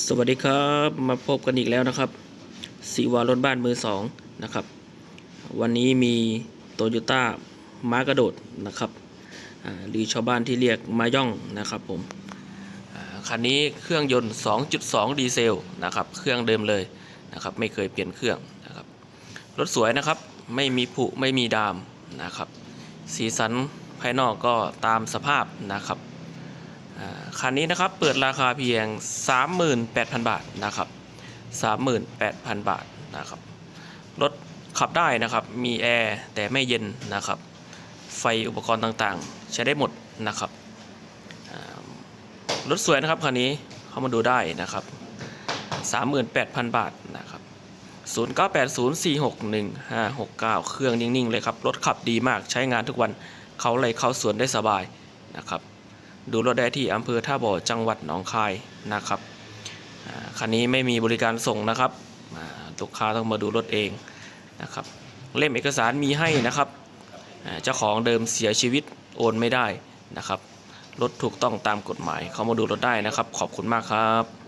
สวัสดีครับมาพบกันอีกแล้วนะครับสีวารถบ้านมือสองนะครับ วันนี้มีโตโยต้าม้ากระโดดนะครับหรือชาวบ้านที่เรียกมาย่องนะครับผมคันนี้เครื่องยนต์ 2.2 ดีเซลนะครับ เครื่องเดิมเลยนะครับ ไม่เคยเปลี่ยนเครื่องนะครับรถสวยนะครับ ไม่มีผุไม่มีดามนะครับ สีสันภายนอกก็ตามสภาพนะครับ คันนี้นะครับเปิดราคาเพียง 38,000 บาทนะครับ 38,000 บาทนะครับ รถขับได้นะครับ มีแอร์แต่ไม่เย็นนะครับ ไฟอุปกรณ์ต่างๆ ใช้ได้หมดนะครับ รถสวยนะครับคันนี้เข้ามาดูได้นะครับ 38,000 บาทนะครับ 0980461569 เครื่องนิ่ง ๆ เลยครับ รถขับดีมากใช้งานทุกวันเขาไรเข้าสวนได้สบายนะครับ ดูรถได้ที่อำเภอท่าบ่อจังหวัดหนองคายนะครับคันนี้ไม่มีบริการส่งนะครับลูกค้าต้องมาดูรถเองนะครับ เล่มเอกสารมีให้นะครับเจ้าของเดิมเสียชีวิตโอนไม่ได้นะครับรถถูกต้องตามกฎหมาย เขามาดูรถได้นะครับ ขอบคุณมากครับ